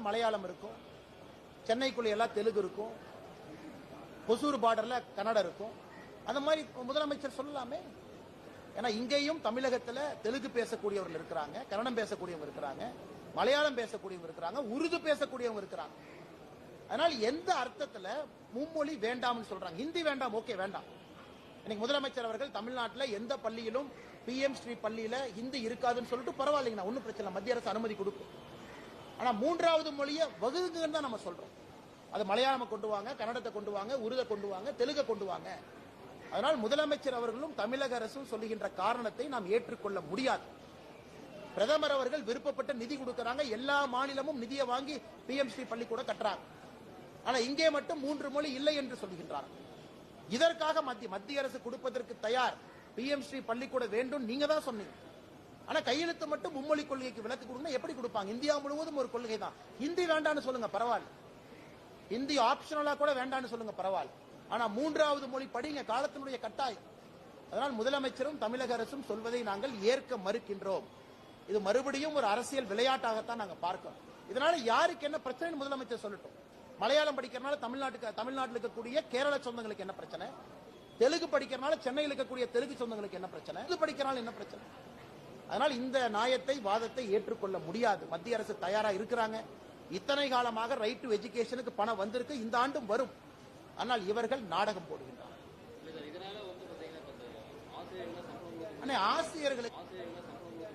எல்லாம் மலையாளம் இருக்கும். சென்னைக்குள்ள எல்லாம் தெலுங்கு இருக்கும். ஒசூர் பார்டர்ல கன்னடம் இருக்கும். அந்த மாதிரி முதலமைச்சர் சொல்லலாமே. ஏன்னா இங்கேயும் தமிழகத்துல தெலுங்கு பேசக்கூடியவர்கள் இருக்கிறாங்க கன்னடம் பேசக்கூடியவங்க இருக்கிறாங்க மலையாளம் பேசக்கூடியவங்க இருக்கிறாங்க உருது பேசக்கூடியவங்க இருக்கிறாங்க. அதனால் எந்த அர்த்தத்துல மும்மொழி வேண்டாம்னு சொல்றாங்க? ஹிந்தி வேண்டாம் ஓகே வேண்டாம். இன்னைக்கு முதலமைச்சர் அவர்கள் தமிழ்நாட்டில் எந்த பள்ளியிலும் பிஎம் ஸ்ரீ பள்ளியில ஹிந்தி இருக்காதுன்னு சொல்லிட்டு பரவாயில்லைங்கண்ணா ஒன்றும் பிரச்சனை இல்லை. மத்திய அரசு அனுமதி கொடுக்கும். ஆனா மூன்றாவது மொழியை வகுதுங்கன்னு தான் நம்ம சொல்றோம். அது மலையாளம் கொண்டு வாங்க கன்னடத்தை கொண்டு வாங்க உருதை கொண்டு வாங்க தெலுங்கை கொண்டு வாங்க. அதனால் முதலமைச்சர் அவர்களும் தமிழக அரசும் சொல்லுகின்ற காரணத்தை நாம் ஏற்றுக்கொள்ள முடியாது. பிரதமர் அவர்கள் விருப்பப்பட்ட நிதி கொடுக்கறாங்க. எல்லா மாநிலமும் நிதியை வாங்கி பிஎம் ஸ்ரீ பள்ளிக்கூட கட்டுறாங்க. ஆனா இங்கே மட்டும் மூன்று மொழி இல்லை என்று சொல்லுகின்றார்கள் இதற்காக மத்திய மத்திய அரசு கொடுப்பதற்கு தயார் பிஎம் ஸ்ரீ பள்ளிக்கூட வேண்டும். நீங்க தான் சொன்னீங்க. ஆனா கையெழுத்து மட்டும் மும்மொழி கொள்கைக்கு விலக்கு கொடுங்க எப்படி கொடுப்பாங்க? இந்தியா முழுவதும் ஒரு கொள்கை தான் ஹிந்தி வேண்டாம்னு சொல்லுங்க பரவாயில்ல. ஹிந்தி ஆப்ஷனலா கூட வேண்டாம்னு சொல்லுங்க பரவாயில்ல. ஆனா மூன்றாவது மொழி படிங்க காலத்தினுடைய கட்டாயம். அதனால் முதலமைச்சரும் தமிழக அரசும் சொல்வதை நாங்கள் ஏற்க மறுக்கின்றோம். இது மறுபடியும் ஒரு அரசியல் விளையாட்டாகத்தான் நாங்க பார்க்கிறோம். இதனால யாருக்கு என்ன பிரச்சனை முதலமைச்சர் சொல்லட்டும். மலையாளம் படிக்கிறனால தமிழ்நாட்டுக்கு தமிழ்நாட்டில் இருக்கக்கூடிய கேரள சொந்தங்களுக்கு என்ன பிரச்சனை? தெலுங்கு படிக்கிறனால சென்னையில் இருக்கக்கூடிய தெலுங்கு சொந்தங்களுக்கு என்ன பிரச்சனை? இது படிக்கிறனால என்ன பிரச்சனை? அதனால் இந்த நியாயத்தை வாதத்தை ஏற்றுக்கொள்ள முடியாது. மத்திய அரசு தயாரா இருக்கிறாங்க. இத்தனை காலமாக ரைட் டு எஜுகேஷனுக்கு பணம் வந்திருக்கு. இந்த ஆண்டும் வரும். ஆனால் இவர்கள் நாடகம் போடுகின்றனர் அண்ணே ஆசிரியர்களுக்கு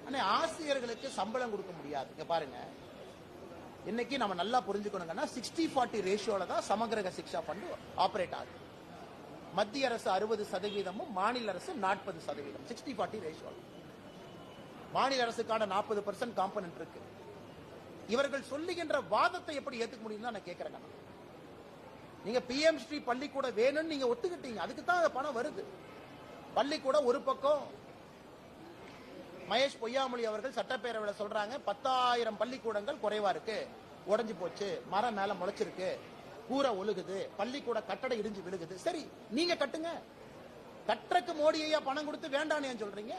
அண்ணே ஆசிரியர்களுக்கு சம்பளம் கொடுக்க முடியாது. இங்க பாருங்க. இன்னைக்கு நம்ம நல்லா புரிஞ்சுக்கணுங்கன்னா சிக்ஸ்டி ஃபார்ட்டி ரேஷியோல தான் சமகிரக சிக்ஷா ஃபண்டு ஆபரேட் ஆகுது. மத்திய அரசு அறுபது சதவீதமும் மாநில அரசு நாற்பது சதவீதம். சிக்ஸ்டி ஃபார்ட்டி ரேஷியோல மாநில அரசுக்கான நாற்பது பர்சன்ட் காம்பனன்ட் இருக்கு. இவர்கள் சொல்லுகின்ற வாதத்தை எப்படி ஏத்துக்க முடியும் நான் கேட்கிறேன் நீங்க நீங்க பிஎம் ஸ்ரீ பள்ளிக்கூட வேணும்னு நீங்க ஒத்துக்கிட்டீங்க. அதுக்கு தான் அந்த பணம் வருது. பள்ளிக்கூட ஒரு பக்கம் மகேஷ் பொய்யாமொழி அவர்கள் சட்டப்பேரவையில் சொல்றாங்க பத்தாயிரம் பள்ளிக்கூடங்கள் குறைவா இருக்கு. உடஞ்சு போச்சு. மரம் மேல முளைச்சிருக்கு. கூரை ஒழுகுது. பள்ளிக்கூட கட்டடம் இடிஞ்சு விழுகுது. சரி நீங்க கட்டுங்க. கட்டுறக்கு மோடி ஐயா பணம் கொடுத்து வேண்டான்னு ஏன் சொல்றீங்க?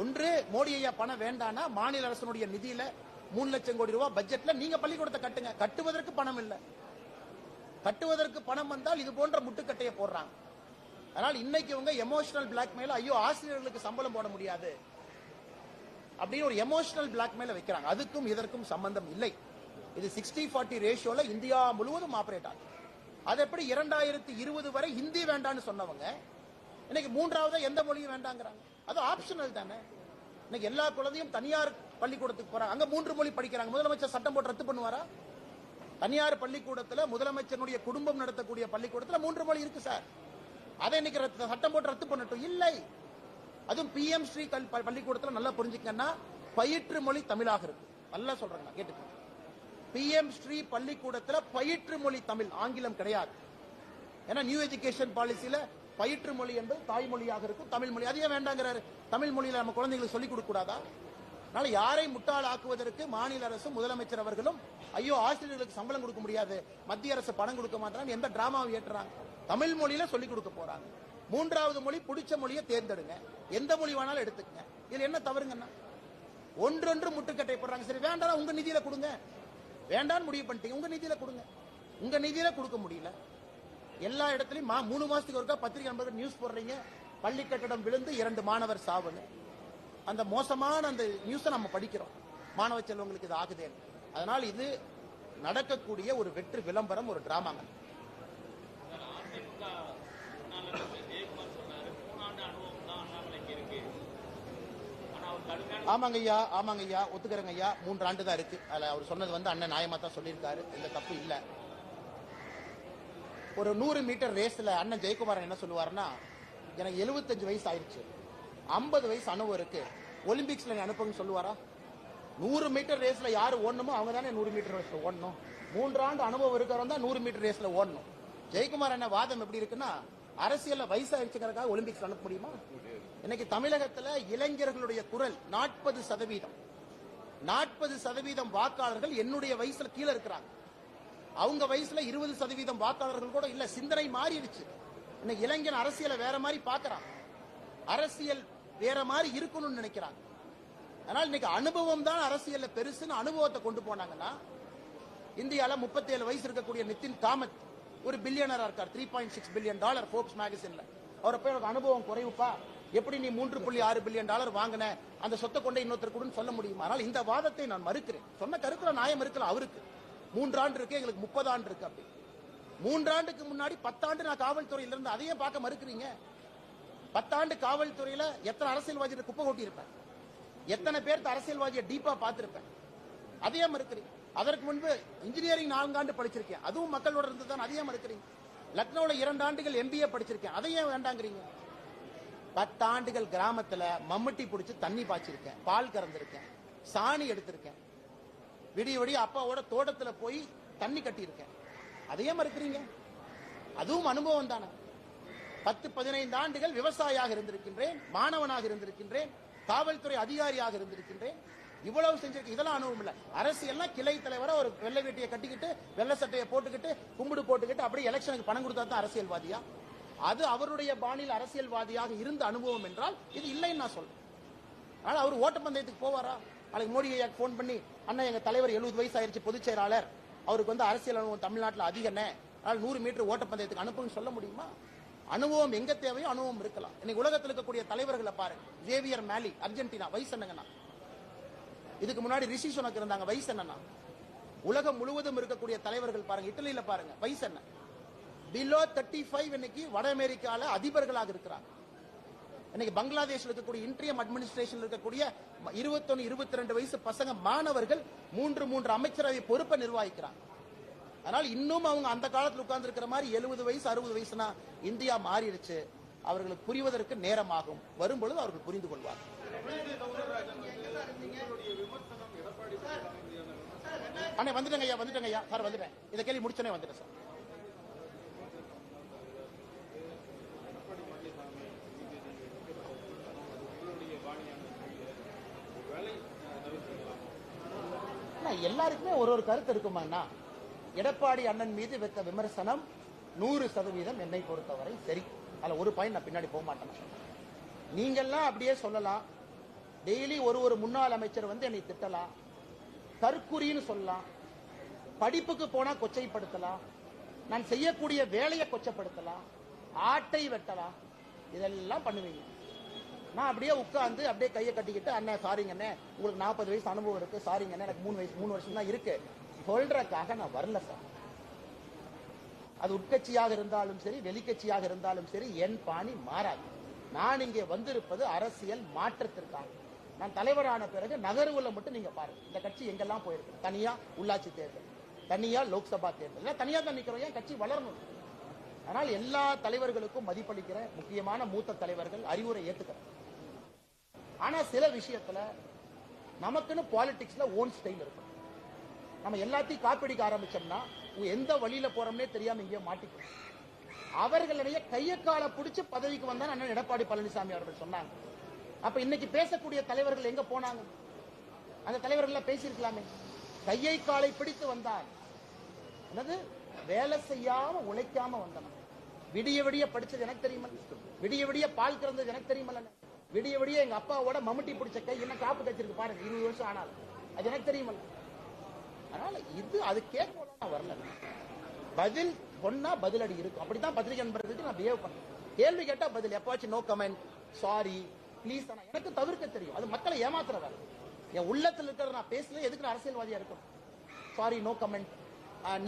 ஒன்று மோடி ஐயா பணம் வேண்டானா? மாநில அரசனுடைய நிதியில மூணு லட்சம் கோடி ரூபாய் பட்ஜெட்ல நீங்க பள்ளிக்கூடத்தை கட்டுங்க. கட்டுவதற்கு பணம் இல்ல. கட்டுவதற்கு பணம் வந்தால் இது போன்ற முட்டுக்கட்டையை போடுறாங்க. அதனால் இன்னைக்கு இவங்க எமோஷனல் பிளாக்மெயில் ஐயோ ஆசிரியர்களுக்கு சம்பளம் போட முடியாது. அப்படின்னு ஒரு எமோஷனல் பிளாக்மெயில வைக்கிறாங்க. அதுக்கும் இதற்கும் சம்பந்தம் இல்லை. இது சிக்ஸ்டி ஃபார்ட்டி ரேஷியோல இந்தியா முழுவதும் ஆபரேட் ஆகும் அது எப்படி இரண்டாயிரத்தி இருபது வரை ஹிந்தி வேண்டாம்னு சொன்னவங்க இன்னைக்கு மூன்றாவது எந்த மொழியும் வேண்டாங்கிறாங்க. அது ஆப்ஷனல் தானே. இன்னைக்கு எல்லா குழந்தையும் தனியார் பள்ளிக்கூடத்துக்கு போறாங்க. அங்க மூன்று மொழி படிக்கிறாங்க. முதலமைச்சர் சட்டம் போட்டு ரத்து பண்ணுவாரா? தனியார் பள்ளிக்கூடத்தில் முதலமைச்சருடைய குடும்பம் நடத்தக்கூடிய பள்ளிக்கூடத்தில் மூன்று மொழி இருக்கு சார். அதை இன்னைக்கு ரத்து- சட்டம் போட்டு ரத்து பண்ணட்டும். இல்லை. அதுவும் பிஎம் ஸ்ரீ கல் பள்ளிக்கூடத்தில் நல்லா புரிஞ்சுக்கன்னா பயிற்று மொழி தமிழாக இருக்கு. நல்லா சொல்றேன் நான் கேட்டுக்கோங்க பிஎம் ஸ்ரீ பள்ளிக்கூடத்தில் பயிற்று மொழி தமிழ் ஆங்கிலம் கிடையாது. ஏன்னா நியூ எஜுகேஷன் பாலிசியில பயிற்று மொழி என்பது தாய்மொழியாக இருக்கும் தமிழ் மொழி. அதையே வேண்டாங்கிறாரு. தமிழ் மொழியில நம்ம குழந்தைங்களுக்கு சொல்லிக் கொடுக்க கூடாதா அதனால யாரை முட்டாளாக்குவதற்கு மாநில அரசும் முதலமைச்சர் அவர்களும் ஐயோ ஆசிரியர்களுக்கு சம்பளம் கொடுக்க முடியாது மத்திய அரசு பணம் கொடுக்க மாட்டாங்க எந்த டிராமாவை ஏற்றுறாங்க? தமிழ் மொழியில சொல்லிக் கொடுக்க போறாங்க. மூன்றாவது மொழி பிடிச்ச மொழியை தேர்ந்தெடுங்க. எந்த மொழி வேணாலும் எடுத்துக்கங்க. இதுல என்ன தவறுங்கன்னா ஒன்றொன்று முட்டுக்கட்டை போடுறாங்க. சரி வேண்டாம் உங்க நிதியில கொடுங்க. வேண்டாம்னு முடிவு பண்ணிட்டீங்க. உங்க நிதியில கொடுங்க. உங்க நிதியில கொடுக்க முடியல. எல்லா இடத்துலயும் மா- மூணு மாசத்துக்கு ஒருக்கா பத்திரிகை நண்பர்கள் நியூஸ் போடுறீங்க. பள்ளி கட்டடம் விழுந்து இரண்டு மாணவர் சாவுன்னு. அந்த மோசமான அந்த நியூஸை நம்ம படிக்கிறோம். மாணவ செல்வங்களுக்கு இது ஆகுதேன்னு அதனால் இது நடக்கக்கூடிய ஒரு வெற்று விளம்பரம் ஒரு டிராமாங்க ஆமாங்க ஐயா ஆமாங்க ஐயா. ஒத்துக்கிறேங்க ஐயா. மூன்று ஆண்டு தான் இருக்கு. அதுல அவர் சொன்னது வந்து அண்ணன் நியாயமா தான் சொல்லியிருக்காரு. எந்த தப்பு இல்லை. ஒரு நூறு மீட்டர் ரேஸில் அண்ணன் ஜெயக்குமாரன் என்ன சொல்லுவாருன்னா எனக்கு 75 வயசு ஆயிடுச்சு. 50 வயசு அனுபவம் இருக்கு. ஒலிம்பிக்ஸில் என்னை அனுப்புங்கன்னு சொல்லுவாரா? நூறு மீட்டர் ரேஸில் யார் ஓடணுமோ அவங்க தானே நூறு மீட்டர் ரேஸில் ஓடணும். மூன்றாண்டு அனுபவம் இருக்கிறவங்க தான் நூறு மீட்டர் ரேஸில் ஓடணும். ஜெயக்குமார் என்ன வாதம் எப்படி இருக்குன்னா அரசியலில் வயசாயிருச்சுங்கிறதுக்காக ஒலிம்பிக்ஸ் அனுப்ப முடியுமா? இன்னைக்கு தமிழகத்தில் இளைஞர்களுடைய குரல் நாற்பது சதவீதம். நாற்பது சதவீதம் வாக்காளர்கள் என்னுடைய வயசுல கீழே இருக்கிறாங்க. அவங்க வயசுல இருபது சதவீதம் வாக்காளர்கள் கூட இல்ல சிந்தனை மாறிடுச்சு. இன்னைக்கு இளைஞன் அரசியலை வேற மாதிரி பாக்குறான் அரசியல் வேற மாதிரி இருக்கணும்னு நினைக்கிறாங்க அதனால இன்னைக்கு அனுபவம் தான் அரசியல்ல பெருசுன்னு அனுபவத்தை கொண்டு போனாங்கன்னா இந்தியால 37 வயசு இருக்கக்கூடிய நிதின் காமத் ஒரு பில்லியனரா இருக்கார். Three point six billion dollar Forbes மேகசின்ல அவரை போய் அனுபவம் குறைவுப்பா? எப்படி நீ மூன்று புள்ளி ஆறு பில்லியன் டாலர் வாங்கின? அந்த சொத்தை கொண்டே இன்னொருத்தர் கூட சொல்ல முடியுமா? ஆனால் இந்த வாதத்தை நான் மறுக்கிறேன். சொன்ன கருத்துல நியாயம் இருக்கலாம் அவருக்கு. மூன்றாண்டு இருக்கு எங்களுக்கு முப்பது ஆண்டு இருக்கு அப்படி. மூன்றாண்டுக்கு முன்னாடி பத்தாண்டு நான் காவல்துறையில இருந்து அதையே பார்க்க மறுக்கிறீங்க. பத்தாண்டு காவல்துறையில எத்தனை அரசியல்வாதியை குப்பை கொட்டி இருப்பேன் எத்தனை பேர்த்த அரசியல்வாதியை டீப்பா பார்த்திருப்பேன். அதையே மறுக்கிறீங்க. அதற்கு முன்பு இன்ஜினியரிங் நான்காண்டு படிச்சிருக்கேன். அதுவும் மக்களோட இருந்து தான் அதையே மறுக்கிறீங்க. லக்னோல இரண்டு ஆண்டுகள் எம்பிஏ படிச்சிருக்கேன். அதையே வேண்டாங்கிறீங்க. பத்தாண்டுகள் கிராமத்துல மம்முட்டி பிடிச்சி தண்ணி பாய்ச்சிருக்கேன். பால் கறந்திருக்கேன். சாணி எடுத்திருக்கேன். விடிய விடிய அப்பாவோட தோட்டத்துல போய் தண்ணி கட்டியிருக்கேன். அதையே மறுக்கிறீங்க? அதுவும் அனுபவம் தானே. பத்து பதினைந்து ஆண்டுகள் விவசாயியாக இருந்திருக்கின்றேன் மாணவனாக இருந்திருக்கின்றேன் காவல்துறை அதிகாரியாக இருந்திருக்கின்றேன். இவ்வளவு செஞ்சிருக்கு இதெல்லாம் அனுபவம் இல்லை. அரசியல்னா கிளை தலைவரா ஒரு வெள்ளை வேட்டியை கட்டிக்கிட்டு வெள்ளை சட்டையை போட்டுக்கிட்டு கும்பிடு போட்டுக்கிட்டு அப்படியே எலெக்ஷனுக்கு பணம் கொடுத்தா தான் அரசியல்வாதியா? அது அவருடைய பாணியில் அரசியல்வாதியாக இருந்த அனுபவம் என்றால் இது இல்லைன்னு நான் சொல்றேன். ஆனால் அவர் ஓட்டப்பந்தயத்துக்கு போவாரா? நாளைக்கு மோடி ஐயா ஃபோன் பண்ணி அண்ணா எங்க தலைவர் எழுபது வயசு ஆயிருச்சு பொதுச் செயலாளர். அவருக்கு வந்து அரசியல் அனுபவம் தமிழ்நாட்டில் அதிகண்ணே அதனால் நூறு மீட்டர் ஓட்டப்பந்தயத்துக்கு அனுப்புன்னு சொல்ல முடியுமா? அனுபவம் எங்க தேவையோ அனுபவம் இருக்கலாம். இன்னைக்கு உலகத்தில் இருக்கக்கூடிய தலைவர்களை பாருங்க ஜேவியர் மேலி அர்ஜென்டினா வயசு என்னங்கண்ணா? இதுக்கு முன்னாடி ரிஷி சுனக் இருந்தாங்க வயசு என்னன்னா உலகம் முழுவதும் இருக்கக்கூடிய தலைவர்கள் பாருங்க இட்டலியில பாருங்க வயசு என்ன? பிலோ தேர்ட்டி ஃபைவ் இன்னைக்கு வட அமெரிக்கால அதிபர்களாக இருக்கிறாங்க. இன்னைக்கு பங்களாதேஷ்ல இருக்கக்கூடிய இன்ட்ரியம் அட்மினிஸ்ட்ரேஷன் இருக்கக்கூடிய இருபத்தொன்னு இருபத்தி ரெண்டு வயசு பசங்க மாணவர்கள் மூன்று மூன்று அமைச்சரவை பொறுப்பை நிர்வகிக்கிறாங்க. அதனால் இன்னும் அவங்க அந்த காலத்துல உட்கார்ந்து இருக்கிற மாதிரி எழுபது வயசு அறுபது வயசுனா இந்தியா மாறிடுச்சு. அவர்களுக்கு புரிவதற்கு நேரமாகும். வரும்பொழுது அவர்கள் புரிந்து கொள்வார் அண்ணே வந்துட்டேங்க ஐயா வந்துட்டேங்க ஐயா. சார் வந்துட்டேன். இதை கேள்வி முடிச்சனே வந்துட்டேன் சார். எல்லாருக்குமே ஒரு ஒரு கருத்து இருக்குமாண்ணா? எடப்பாடி அண்ணன் மீது வைத்த விமர்சனம் நூறு சதவீதம் என்னை பொறுத்தவரை சரி. அதில் ஒரு பாயிண்ட் நான் பின்னாடி போக மாட்டேன். நீங்கள்லாம் அப்படியே சொல்லலாம். டெய்லி ஒரு ஒரு முன்னாள் அமைச்சர் வந்து என்னை திட்டலாம். தற்குறின்னு சொல்லலாம். படிப்புக்கு போனால் கொச்சைப்படுத்தலாம். நான் செய்யக்கூடிய வேலையை கொச்சப்படுத்தலாம். ஆட்டை வெட்டலாம். இதெல்லாம் பண்ணுவீங்க. நான் அப்படியே உட்கார்ந்து அப்படியே கையை கட்டிக்கிட்டு அண்ணே சாரிங்கண்ணே உங்களுக்கு நாற்பது வயசு அனுபவம் இருக்கு. சாரிங்கண்ணே எனக்கு மூணு வயசு மூணு வருஷம் தான் இருக்கு. சொல்றதுக்காக நான் வரல சார். அது உட்கட்சியாக இருந்தாலும் சரி வெளிக்கட்சியாக இருந்தாலும் சரி என் பாணி மாறாது. நான் இங்கே வந்திருப்பது அரசியல் மாற்றத்திற்காக. நான் தலைவரான பிறகு நகர்வுல மட்டும் நீங்க பாருங்க. இந்த கட்சி எங்கெல்லாம் போயிருக்கு? தனியா உள்ளாட்சி தேர்தல் தனியா லோக்சபா தேர்தல். இல்ல தனியா தான் நிக்கிறோம். ஏன் கட்சி வளரணும்? ஆனால் எல்லா தலைவர்களுக்கும் மதிப்பளிக்கிற முக்கியமான மூத்த தலைவர்கள் அறிவுரை ஏத்துக்கிறேன் ஆனா சில விஷயத்துல நமக்குன்னு பாலிடிக்ஸ்ல ஓன் ஸ்டைல் இருக்கும். நம்ம எல்லாத்தையும் காப்பிடிக்க ஆரம்பிச்சோம்னா எந்த வழியில போறோம்னே தெரியாம இங்கே மாட்டிக்கிறோம் அவர்களுடைய கையக்கால காலை பிடிச்சு பதவிக்கு வந்தா அண்ணன் எடப்பாடி பழனிசாமி அவர்கள் சொன்னாங்க. அப்ப இன்னைக்கு பேசக்கூடிய தலைவர்கள் எங்க போனாங்க? அந்த தலைவர்கள் பேசியிருக்கலாமே. கையை காலை பிடித்து வந்தார் என்னது? வேலை செய்யாம உழைக்காம வந்தன விடிய விடிய படிச்சது எனக்கு தெரியுமா? விடிய விடிய பால் கிறந்தது எனக்கு தெரியுமல்ல விடிய விடிய எங்க அப்பாவோட மம்முட்டி பிடிச்ச கை என்ன காப்பு கச்சிருக்கு பாருங்க. இருபது வருஷம் ஆனாலும். அது எனக்கு தெரியுமல்ல. அதனால இது அது கேட்க நான் வரல. பதில் சொன்னா பதிலடி இருக்கும். அப்படித்தான் பத்திரிகை நண்பர்களுக்கு நான் பிஹேவ் பண்ணேன். கேள்வி கேட்டா பதில். எப்பாச்சும் நோ கமெண்ட் சாரி ப்ளீஸ் எனக்கு தவிர்க்க தெரியும். அது மக்களை ஏமாத்துற வேலை. என் உள்ளத்துல இருக்கிற நான் பேசல எதுக்கு நான் அரசியல்வாதியா இருக்கணும்? Sorry no comment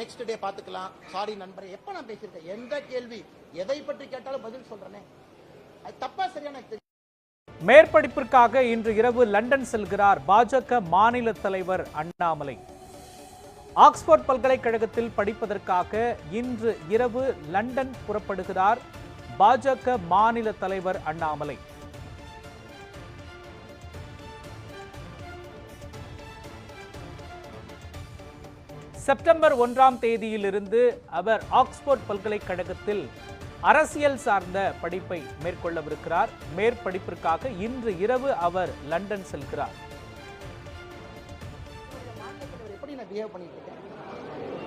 next day பாத்துக்கலாம் சாரி நண்பரே. எப்ப நான் பேசியிருக்கேன்? எந்த கேள்வி? எதை பற்றி கேட்டாலும் பதில் சொல்றேனே. அது தப்பா சரியான எனக்கு தெரியும் மேற்படிப்பிற்காக இன்று இரவு லண்டன் செல்கிறார் பாஜக மாநில தலைவர் அண்ணாமலை. ஆக்ஸ்போர்ட் பல்கலைக்கழகத்தில் படிப்பதற்காக இன்று இரவு லண்டன் புறப்படுகிறார் பாஜக மாநில தலைவர் அண்ணாமலை. செப்டம்பர் ஒன்றாம் தேதியிலிருந்து அவர் ஆக்ஸ்போர்ட் பல்கலைக்கழகத்தில் அரசியல் சார்ந்த படிப்பை மேற்கொள்ளவிருக்கிறார். மேற்படிப்பிற்காக இன்று இரவு அவர் லண்டன் செல்கிறார்.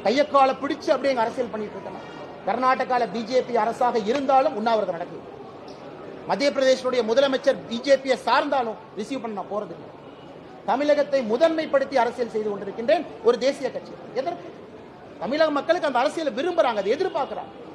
கையக்கால பிடிச்சு அப்படியே அரசியல் பண்ணிட்டு இருக்கேன் கர்நாடகால பிஜேபி அரசாக இருந்தாலும் உண்ணாவிரதம் நடக்குது. மத்திய பிரதேசனுடைய முதலமைச்சர் பிஜேபியை சார்ந்தாலும் ரிசீவ் பண்ண நான் போறது தமிழகத்தை முதன்மைப்படுத்தி அரசியல் செய்து கொண்டிருக்கின்றேன் ஒரு தேசிய கட்சி. எதற்கு? தமிழக மக்களுக்கு அந்த அரசியலை விரும்புறாங்க அதை எதிர்பார்க்கிறாங்க.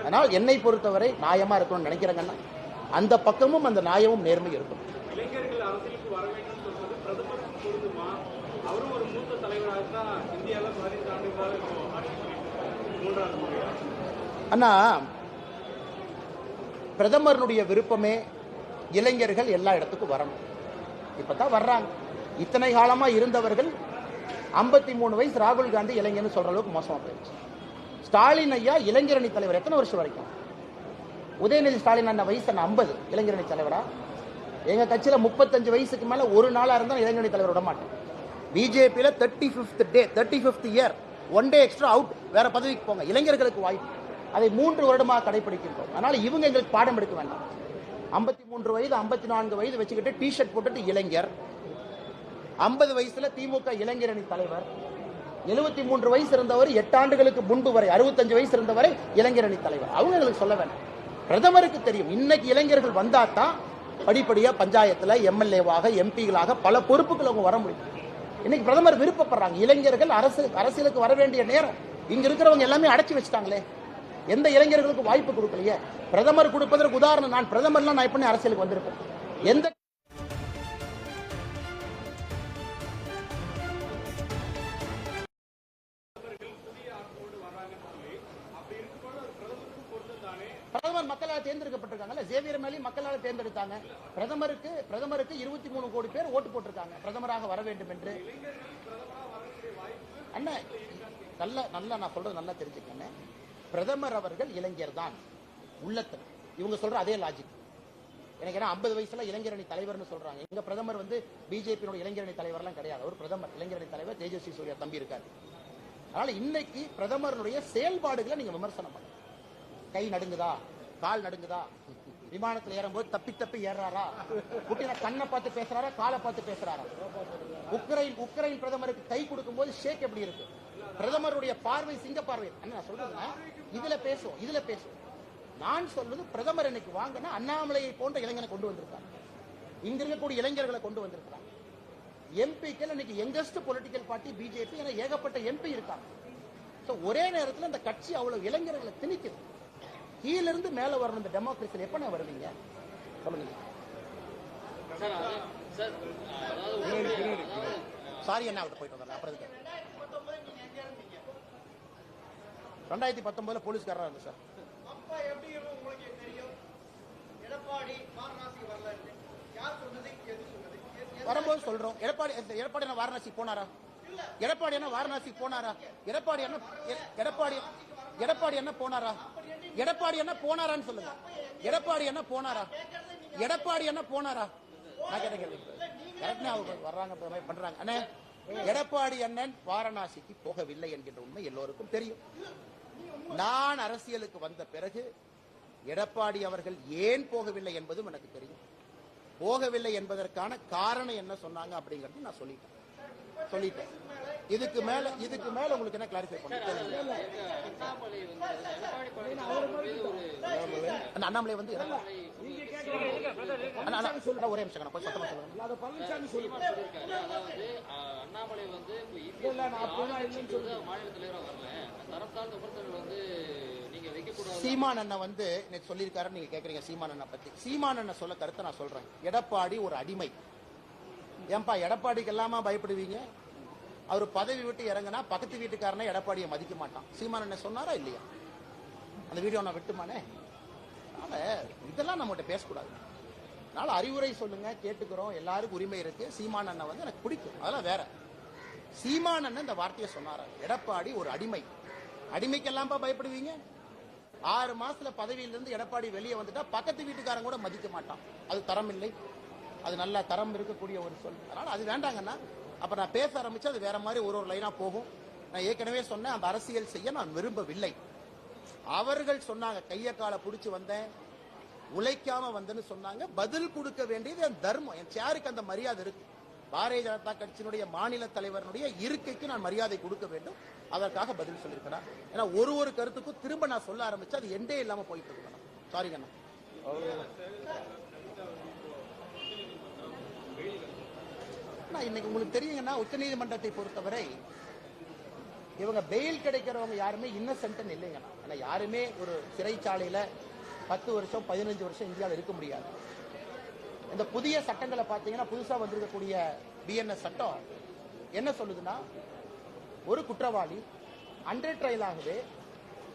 அதனால் என்னை பொறுத்தவரை நியாயமா இருக்கணும்னு நினைக்கிறேங்கன்னா அந்த பக்கமும் அந்த நியாயமும் நேர்மை இருக்கும். அண்ணா பிரதமருடைய விருப்பமே இளைஞர்கள் எல்லா இடத்துக்கும் வரணும். இப்பதான் வர்றாங்க. இத்தனை காலமா இருந்தவர்கள் 53 மூணு வயசு ராகுல் காந்தி இளைஞர்னு சொல்ற அளவுக்கு மோசமா போயிடுச்சு. ஸ்டாலின் ஐயா இளைஞரணி தலைவர். எத்தனை வருஷம் வரைக்கும்? உதயநிதி ஸ்டாலின் அண்ணன் வயசு நான் ஐம்பது. இளைஞரணி தலைவரா? எங்க கட்சியில முப்பத்தஞ்சு வயசுக்கு மேல ஒரு நாளா இருந்தா இளைஞரணி தலைவர் விட மாட்டேன். பிஜேபியில thirty fifth day thirty fifth year one day extra out வேற பதவிக்கு போங்க. இளைஞர்களுக்கு வாய்ப்பு. அதை மூன்று வருடமாக கடைபிடிக்கின்றோம். அதனால இவங்க எங்களுக்கு பாடம் எடுக்க வேண்டாம். ஐம்பத்தி மூன்று வயது ஐம்பத்தி நான்கு வயது வச்சுக்கிட்டு டி ஷர்ட் போட்டுட்டு இளைஞர். ஐம்பது வயசுல திமுக இளைஞரணி தலைவர். எழுபத்தி மூன்று வயசு இருந்தவர் எட்டு ஆண்டுகளுக்கு முன்பு வரை அறுபத்தஞ்சு வயசு இருந்தவரை இளைஞர் அணி தலைவர். அவங்க எங்களுக்கு சொல்ல வேண்டாம் பிரதமருக்கு தெரியும். இன்னைக்கு இளைஞர்கள் வந்தா தான் படிப்படியா பஞ்சாயத்துல எம்எல்ஏவாக எம்பிகளாக பல பொறுப்புகள் அவங்க வர முடியும். இன்னைக்கு பிரதமர் விருப்பப்படுறாங்க. இளைஞர்கள் அரசு அரசியலுக்கு வர வேண்டிய நேரம். இங்க இருக்கிறவங்க எல்லாமே அடைச்சு வச்சுட்டாங்களே. எந்த இளைஞர்களுக்கு வாய்ப்பு கொடுக்கலையே? பிரதமர் கொடுப்பதற்கு உதாரணம் நான் பிரதமர்லாம் நான் எப்படி அரசியலுக்கு வந்திருப்பேன். எந்த தேர்ந்தெடுத்தாங்க. பிரதமருக்கு பிரதமருக்கு இருபத்தி மூணு கோடி பேர் ஓட்டு போட்டிருக்காங்க. பிரதமராக வர வேண்டும் என்று. அண்ணன் நல்ல நல்லா நான் சொல்றது நல்லா தெரிஞ்சுக்கண்ணே பிரதமர் அவர்கள் இளைஞர் தான். உள்ளத்தில் இவங்க சொல்ற அதே லாஜிக் எனக்கு ஏன்னா ஐம்பது வயசுல இளைஞரணி தலைவர்னு சொல்றாங்க. எங்க பிரதமர் வந்து பிஜேபியோட இளைஞரணி தலைவர்லாம் கிடையாது. அவர் பிரதமர் இளைஞரணி தலைவர் தேஜஸ்வி சூர்யா தம்பி இருக்காரு. அதனால இன்னைக்கு பிரதமருடைய செயல்பாடுகளை நீங்க விமர்சனம் பண்ணுங்க. கை நடுங்குதா? கால் நடுங்குதா? விமானத்துல ஏறும்போது தப்பி தப்பி ஏறாரா புட்டின கண்ணை பார்த்து பேசுறாரா? காலை பார்த்து பேசுறாரா? உக்ரைன் உக்ரைன் பிரதமருக்கு கை கொடுக்கும்போது ஷேக் எப்படி இருக்கு? பிரதமருடைய பார்வை சிங்க பார்வை. அண்ணா, நான் சொல்றதுன்னா இதுல பேசுவோம் இதுல பேசுவோம். நான் சொல்றது பிரதமர் இன்னைக்கு வாங்கினா அண்ணாமலையை போன்ற இளைஞனை கொண்டு வந்திருக்காங்க இங்க இருக்கக்கூடிய இளைஞர்களை கொண்டு வந்திருக்கிறாங்க எம்பிக்கள் இன்னைக்கு யங்கஸ்ட் பொலிட்டிக்கல் பார்ட்டி பிஜேபி என ஏகப்பட்ட எம்பி இருக்காங்க. ஒரே நேரத்துல அந்த கட்சி அவ்வளவு இளைஞர்களை திணிக்குது. கீழ இருந்து மேல வரணும் இந்த டெமோக்ரஸியில் எப்ப நான் வருவீங்க? சொல்லுங்க. சாரி என்ன விட்டு போயிட்டு வந்தேன் அப்புறம்? ரெண்டாயிரத்தி பத்தொன்பதுல போலீஸ்காரரா இருந்து சார். வரும்போது சொல்றோம். எடப்பாடி எடப்பாடி என்ன வாரணாசி போனாரா? எடப்பாடி என்ன வாரணாசி போனாரா? எடப்பாடி என்ன எடப்பாடி எடப்பாடி என்ன போனாரா? எடப்பாடி என்ன போனாரான்னு சொல்லுங்க. எடப்பாடி என்ன போனாரா? எடப்பாடி என்ன போனாரா? நான் கேட்ட கேள்வி கரெக்டா அவங்க வர்றாங்க பண்றாங்க. அண்ணே எடப்பாடி அண்ணன் வாரணாசிக்கு போகவில்லை என்கின்ற உண்மை எல்லோருக்கும் தெரியும். நான் அரசியலுக்கு வந்த பிறகு எடப்பாடி அவர்கள் ஏன் போகவில்லை என்பதும் எனக்கு தெரியும். போகவில்லை என்பதற்கான காரணம் என்ன சொன்னாங்க அப்படிங்கறது நான் சொல்லிட்டேன். சொல்லிட்டேன். இதுக்கு மேல இதுக்கு மேல உங்களுக்கு என்ன கிளாரிஃபை பண்ணுங்க அண்ணாமலை வந்து ஒரே நிமிஷம் நான் கொஞ்சம் சத்தமா சொல்லுங்க. அதாவது அஹ், அண்ணாமலை வந்து சீமான் அண்ணன் வந்து இன்னைக்கு சொல்லியிருக்காரு நீங்க கேக்குறீங்க சீமான் அண்ணன் பத்தி. சீமான் அண்ணன் சொல்ல கருத்தை நான் சொல்றேன். எடப்பாடி ஒரு அடிமை. ஏன்பா எடப்பாடிக்கு எல்லாமா பயப்படுவீங்க? அவர் பதவி விட்டு இறங்குனா பக்கத்து வீட்டுக்காரனே எடப்பாடியை மதிக்க மாட்டான். சீமான் சொன்னாரா இல்லையா? அந்த வீடியோ நான் விட்டுமானே? அதனால இதெல்லாம் நம்மகிட்ட பேசக்கூடாது. அதனால அறிவுரை சொல்லுங்க கேட்டுக்கிறோம் எல்லாருக்கும் உரிமை இருக்கு. சீமான் அண்ணன் வந்து எனக்கு பிடிக்கும். அதெல்லாம் வேற. சீமான் அண்ணன் இந்த வார்த்தையை சொன்னாரா? எடப்பாடி ஒரு அடிமை. அடிமைக்கெல்லாம்ப்பா பயப்படுவீங்க? ஆறு மாசத்துல பதவியிலிருந்து எடப்பாடி வெளியே வந்துட்டா பக்கத்து வீட்டுக்காரன் கூட மதிக்க மாட்டான். அது தரம் இல்லை அது நல்ல தரம் இருக்கக்கூடிய ஒரு சொல். அதனால் அது வேண்டாங்கன்னா அப்போ நான் பேச ஆரம்பிச்சு அது வேற மாதிரி ஒரு ஒரு லைனாக போகும். நான் ஏற்கனவே சொன்னேன் அந்த அரசியல் செய்ய நான் விரும்பவில்லை. அவர்கள் சொன்னாங்க கையை காலை பிடிச்சி வந்தேன் உழைக்காம வந்தேன்னு சொன்னாங்க. பதில் கொடுக்க வேண்டியது என் தர்மம். என் சேருக்கு அந்த மரியாதை இருக்கு. பாரதிய ஜனதா கட்சியினுடைய மாநில தலைவருடைய இருக்கைக்கு நான் மரியாதை கொடுக்க வேண்டும். அதற்காக பதில் சொல்லியிருக்கிறேன் ஏன்னா ஒரு ஒரு கருத்துக்கும் திரும்ப நான் சொல்ல ஆரம்பிச்சு அது எண்டே இல்லாம போயிட்டு இருக்கணும் சாரிங்கண்ணா இன்னைக்கு உங்களுக்கு தெரியுங்கன்னா உச்சநீதிமன்றத்தை பொறுத்தவரை இவங்க பெயில் கிடைக்கிறவங்க யாருமே இன்னசென்ட்னு இல்லைங்கண்ணா ஏன்னா யாருமே ஒரு சிறைச்சாலையில பத்து வருஷம் பதினஞ்சு வருஷம் இந்தியாவில் இருக்க முடியாது. இந்த புதிய சட்டங்களை பார்த்தீங்கன்னா புதுசா வந்திருக்கக்கூடிய பிஎன்எஸ் சட்டம் என்ன சொல்லுதுன்னா ஒரு குற்றவாளி அண்டர் ட்ரையல் ஆகுது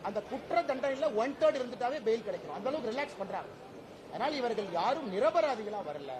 அந்த குற்ற தண்டனையில் ஒன் தேர்ட் இருந்துட்டாவே பெயில் கிடைக்கும். அந்த அளவுக்கு ரிலாக்ஸ் பண்றாங்க. அதனால் இவர்கள் யாரும் நிரபராதிகளா வரல.